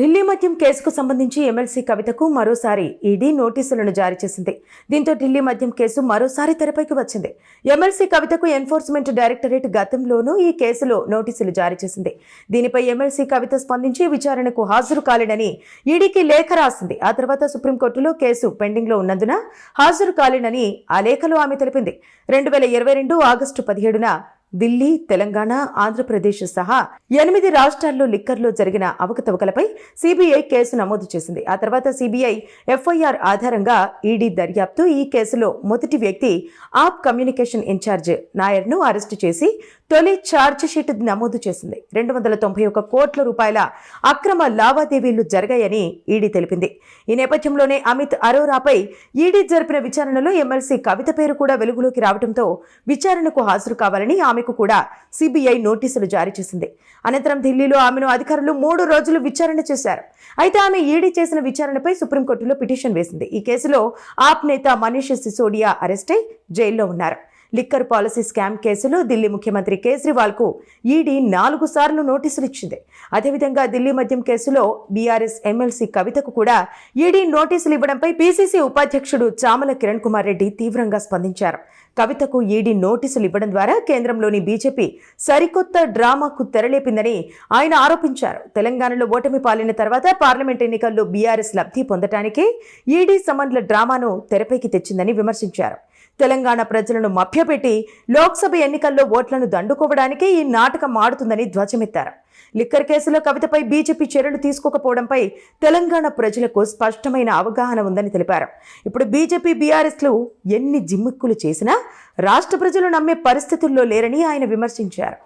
ఢిల్లీ మద్యం కేసుకు సంబంధించి ఎమ్మెల్సీ కవితకు మరోసారి ఈడీ నోటీసులను జారీ చేసింది. దీంతో ఢిల్లీ మద్యం కేసు మరోసారి తెరపైకి వచ్చింది. ఎమ్మెల్సీ కవితకు ఎన్ఫోర్స్మెంట్ డైరెక్టరేట్ గతంలోనూ ఈ కేసులో నోటీసులు జారీ చేసింది. దీనిపై ఎమ్మెల్సీ కవిత స్పందించి విచారణకు హాజరు కాలేనని ఈడీకి లేఖ రాసింది. ఆ తర్వాత సుప్రీంకోర్టులో కేసు పెండింగ్లో ఉన్నందున హాజరు కాలేనని ఆ లేఖలో ఆమె తెలిపింది. రెండు వేల ఇరవై రెండు ఆగస్టు పదిహేడున ఢిల్లీ తెలంగాణ ఆంధ్రప్రదేశ్ సహా ఎనిమిది రాష్ట్రాల్లో లిక్కర్లో జరిగిన అవకతవకలపై సిబిఐ కేసు నమోదు చేసింది. ఆ తర్వాత సిబిఐ ఎఫ్ఐఆర్ ఆధారంగా ఈడీ దర్యాప్తు ఈ కేసులో మొదటి వ్యక్తి ఆప్ కమ్యూనికేషన్ ఇన్ఛార్జ్ నాయర్ను అరెస్టు చేసి తొలి ఛార్జ్ షీట్ నమోదు చేసింది. రెండు వందల తొంభై ఒక కోట్ల రూపాయల అక్రమ లావాదేవీలు జరిగాయని ఈడీ తెలిపింది. ఈ నేపథ్యంలోనే అమిత్ అరోరాపై ఈడీ జరిపిన విచారణలో ఎమ్మెల్సీ కవిత పేరు కూడా వెలుగులోకి రావడంతో విచారణకు హాజరు కావాలని ఆమెకు కూడా సిబిఐ నోటీసులు జారీ చేసింది. అనంతరం ఢిల్లీలో ఆమెను అధికారులు మూడు రోజులు విచారణ చేశారు. అయితే ఆమె ఈడీ చేసిన విచారణపై సుప్రీంకోర్టులో పిటిషన్ వేసింది. ఈ కేసులో ఆప్ నేత మనీష్ సిసోడియా అరెస్టై జైల్లో ఉన్నారు. లిక్కర్ పాలసీ స్కామ్ కేసులో ఢిల్లీ ముఖ్యమంత్రి కేజ్రీవాల్కు ఈడీ నాలుగు సార్లు నోటీసులు ఇచ్చింది. అదేవిధంగా ఢిల్లీ మద్యం కేసులో బీఆర్ఎస్ ఎమ్మెల్సీ కవితకు కూడా ఈడీ నోటీసులు ఇవ్వడంపై పీసీసీ ఉపాధ్యక్షుడు చామల కిరణ్ కుమార్ రెడ్డి తీవ్రంగా స్పందించారు. కవితకు ఈడీ నోటీసులు ఇవ్వడం ద్వారా కేంద్రంలోని బీజేపీ సరికొత్త డ్రామాకు తెరలేపిందని ఆయన ఆరోపించారు. తెలంగాణలో ఓటమి పాలిన తర్వాత పార్లమెంట్ ఎన్నికల్లో బీఆర్ఎస్ లబ్ధి పొందటానికి ఈడీ సమన్ల డ్రామాను తెరపైకి తెచ్చిందని విమర్శించారు. తెలంగాణ ప్రజలను మభ్యపెట్టి లోక్సభ ఎన్నికల్లో ఓట్లను దండుకోవడానికి ఈ నాటకం ఆడుతుందని ధ్వజమెత్తారు. లిక్కర్ కేసులో కవితపై బీజేపీ చర్యలు తీసుకోకపోవడంపై తెలంగాణ ప్రజలకు స్పష్టమైన అవగాహన ఉందని తెలిపారు. ఇప్పుడు బీజేపీ బీఆర్ఎస్లు ఎన్ని జిమ్మిక్కులు చేసినా రాష్ట్ర ప్రజలు నమ్మే పరిస్థితుల్లో లేరని ఆయన విమర్శించారు.